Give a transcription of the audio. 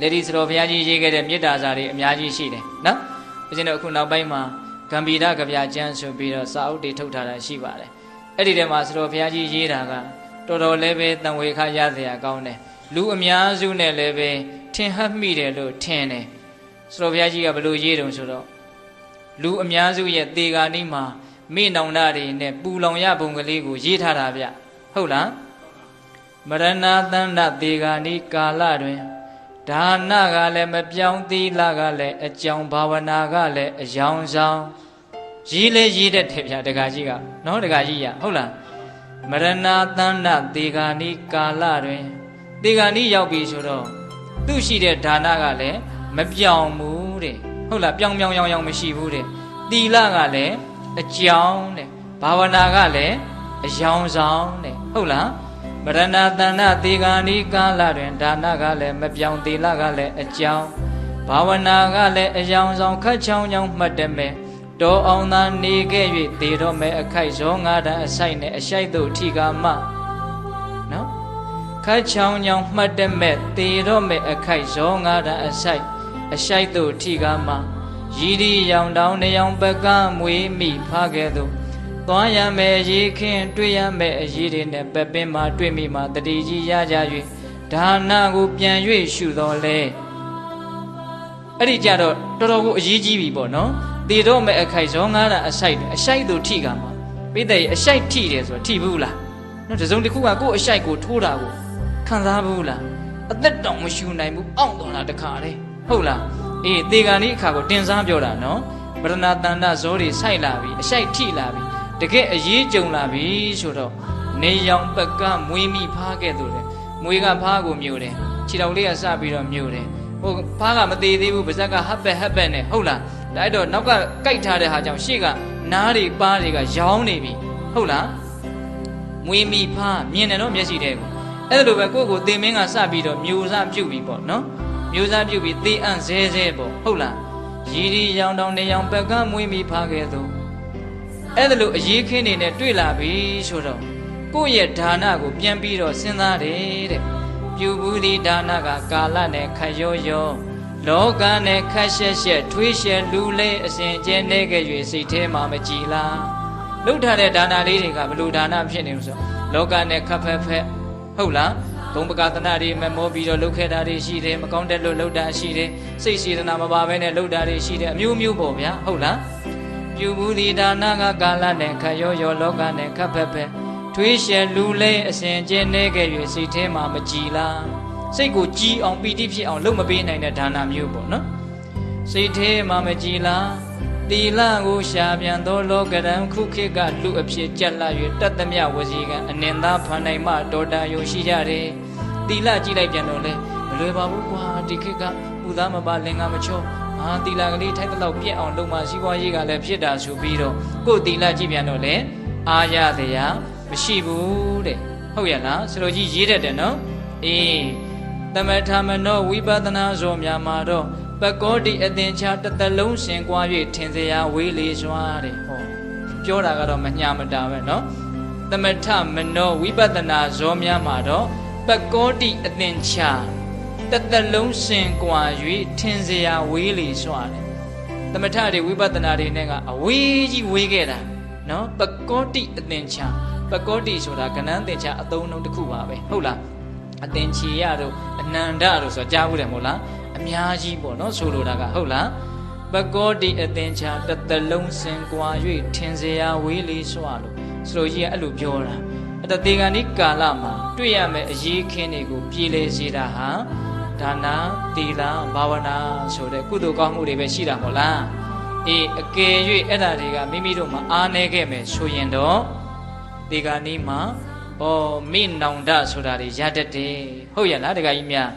လေဒီစတော်ဘုရားကြီးရေးခဲ့တဲ့မေတ္တာစာတွေအများကြီးရှိတယ်နော်ဦးဇင်းတို့အခုနောက်ပိုင်းမှာဂံဗီရကဗျာကျမ်းဆိုပြီးတော့စာအုပ်တွေထုတ်ထားတာရှိပါတယ်အဲ့ဒီထဲမှာစတော်ဘုရားကြီးရေးတာကတော်တော်လည်းပဲတန်ဝေခရစရာကောင်းတယ်လူအများစုနဲ့လည်းပဲထင်ဟပ်မိတယ်လို့ထင်တယ်စတော်ဘုရားကြီးကဘယ်လိုရေးတုံဆိုတော့လူအများစုရဲ့တေဂာနိမှာမိနောင်နာတွေနဲ့ပူလောင်ရပုံကလေးကိုရေးထားတာဗျဟုတ်လားမရဏသန္တတေဂာနိကာလတွင် ဒါနကလည်းမပြောင်းသီလကလည်းအကြောင်းဘာဝနာကလည်းအယောင်ဆောင်ရေးလဲရေးတတ်တယ်ဗျတက္ကကြီးကနော်တက္ကကြီးရဟုတ်လားမရဏသန္တတေဂာနိကာလတွင်တေဂာနိရောက်ပြီဆိုတော့သူ့ရှိတဲ့ဒါနကလည်းမပြောင်းဘူးတဲ့ဟုတ်လားပြောင်းပြောင်းရောင်ရောင်မရှိဘူးတဲ့သီလကလည်းအကြောင်းတဲ့ဘာဝနာကလည်းအယောင်ဆောင်တဲ့ဟုတ်လား မရဏတဏ္ဍသေဂာနိကာလတွင်ဒါနကလည်းမပြောင်းသီလကလည်းအကြောင်းဘာဝနာကလည်းအယောင်ဆောင်ခတ်ချောင်းချောင်းမှတ်တယ်မဲ့တောအောင်သာနေခဲ့၍သေတော့မဲ့အခိုက်ဇောငါးတန်းအဆိုင်နဲ့အရှိုက်တို့ထိကာမနော်ခတ်ချောင်းချောင်းမှတ်တယ်မဲ့သေတော့မဲ့အခိုက်ဇောငါးတန်းအဆိုင်အရှိုက်တို့ထိကာမရည်ဒီရောင်တောင်းနေအောင်ပကမွေးမိဖားခဲ့သို့ သွားရမယ်ရေခင်းတွေ့ရမယ်အရေးတွေနဲ့ပပင်းမှာတွေ့မိမှာတတိကြီးရကြ၍ဒါနကိုပြန်၍ရှုတော်လဲအဲ့ဒီကြတော့တော်တော်ကိုအရေးကြီးပြီပေါ့နော်တည်တော့မဲ့အခိုက်ဇောငားတာအဆိုင်အဆိုင်တို့ထိကမှာပိတဲ့အဆိုင်ထိတယ်ဆိုတော့ထိဘူးလားနော်တစုံတစ်ခုကကိုယ့်အဆိုင်ကိုထိုးတာကိုခံစားဘူးလားအသက်တောင်မရှူနိုင်ဘူးအောင့်တော်လာတခါလေဟုတ်လားအေးတေဂာနီအခါကိုတင်စားပြောတာနော်ပရဏတန္တဇောတွေဆိုက်လာပြီအဆိုင်ထိလာပြီ တကယ်အရေးကြုံလာပြီဆိုတော့နေရောင်ပကမွေးမိဖားခဲ့သူတယ်မွေးကဖားကိုမျိုးတယ်ခြေတော်လေးကစပြီးတော့မျိုးတယ်ဟိုဖားကမသေးသေးဘူးပါဇက်ကဟပ်ပက်ဟပ်ပက်နဲ့ဟုတ်လားဒါအဲ့တော့နောက်ကကြိုက်ထားတဲ့ဟာကြောင့်ရှေ့ကနားတွေပါးတွေကရောင်းနေပြီဟုတ်လားမွေးမိဖားမြင်တယ်နော်မျက်စိတဲ့ကိုအဲ့လိုပဲကိုယ့်ကိုသေမင်းကစပြီးတော့မျိုးစားပြုတ်ပြီပေါ့နော်မျိုးစားပြုတ်ပြီးသေအံ့ဇဲဇဲပေါ့ဟုတ်လားရည်ရီရောင်တောင်နေရောင်ပကမွေးမိဖားခဲ့သူ အဲ့ဒါလိုအရေးခင်းနေနဲ့တွေ့လာပြီဆိုတော့ကိုယ့်ရဲ့ဒါနကိုပြန်ပြီးတော့စဉ်းစားတယ်တဲ့ပြုဘူးဒီဒါနကကာလနဲ့ခရောရောလောကနဲ့ခက်ရှက်ရှက်ထွေးရှက်လူလဲအစဉ်ကျဲနေခဲ့၍စိတ်ထဲမှာမကြည်လားလှုပ်ထားတဲ့ဒါနလေးတွေကဘလို့ဒါနဖြစ်နေလို့ဆိုလောကနဲ့ခက်ဖက်ဖက်ဟုတ်လားဂုံပကသနာတွေမမောပြီးတော့လှုပ်ခဲ့တာတွေရှိတယ်မကောင်းတဲ့လို့လှုပ်တာရှိတယ်စိတ်စေတနာမပါဘဲနဲ့လှုပ်တာတွေရှိတယ်အမျိုးမျိုးပေါ့ဗျာဟုတ်လား ပြုဘူးဒီဒါနကကာလနဲ့ခရောရောလောကနဲ့ခက်ဖက်ဖက်ထွေးရှက်လူလဲအစဉ်ကျဲနေခဲ့၍စိတ်ထဲမှာမကြည်လားစိတ်ကိုကြည်အောင်ပီတိဖြစ်အောင်လုပ်မပေးနိုင်တဲ့ဒါနမျိုးပေါ့နော်စိတ်ထဲမှာမကြည်လားတီလကိုရှာပြန်သောလောကရန်ခုခေတ်ကလူအဖြစ်ကြက်လာ၍တတ်သမျှဝစီကံအနင်သားဖန်နိုင်မှတော်တာယုံရှိကြတယ်တီလကြည့်လိုက်ပြန်တော့လဲမလွယ်ပါဘူးကွာဒီခေတ်ကပူသားမပါလင်္ကာမချော အာတီလာကလေးထိုက်တဲ့လောက်ပြက်အောင်လုပ်မှစီးပွားရေးကလည်းဖြစ်တာဆိုပြီးတော့ကိုယ်တီလာကြည့်ပြန်တော့လဲအာရတရားမရှိဘူးတဲ့ဟုတ်ရဲ့လားစလိုကြီးရေးတတ်တယ်နော်အေးသမထမနောဝိပဿနာဇောများမှာတော့ပကောတိအသင်္ချာတစ်သက်လုံးရှင်ကွာ၍ထင်စရာဝေးလေစွာတဲ့ဟောပြောတာကတော့မညာမတာပဲเนาะသမထမနောဝိပဿနာဇောများမှာတော့ပကောတိအသင်္ချာ တသက်လုံးစင်ကွာ၍ထင်စရာဝေးလေစွာတယ်သမထတွေဝိပဿနာတွေနဲ့ကအဝေးကြီးဝေးခဲ့တာနော်ပကောတိအသင်္ချာပကောတိဆိုတာကဏ္ဍသင်္ချာအသုံးအနှုန်းတစ်ခုပါပဲဟုတ်လားအသင်္ချေရတို့အနန္ဒတို့ဆိုတာကြားဘူးတယ်မဟုတ်လားအများကြီးပေါ့နော်ဆိုလိုတာကဟုတ်လားပကောတိအသင်္ချာတသက်လုံးစင်ကွာ၍ထင်စရာဝေးလေစွာလို့ဆိုလိုကြီးကအဲ့လိုပြောတာအတတေကဏိကာလမှာတွေ့ရမယ့်အရေးခင်းတွေကိုပြည်လေစေတာဟာ ဒါနာတီလာဘာဝနာဆိုတဲ့ကုသိုလ်ကောင်းမှုတွေပဲရှိတာမဟုတ်လားအေးအကယ်၍အဲ့ဒါတွေကမိမိတို့မှာအားနေခဲ့မယ်ဆိုရင်တော့ဒီကနေ့မှာဩမိနောင်တဆိုတာတွေရတတ်တယ်ဟုတ်ရဲ့လားတခါကြီးများ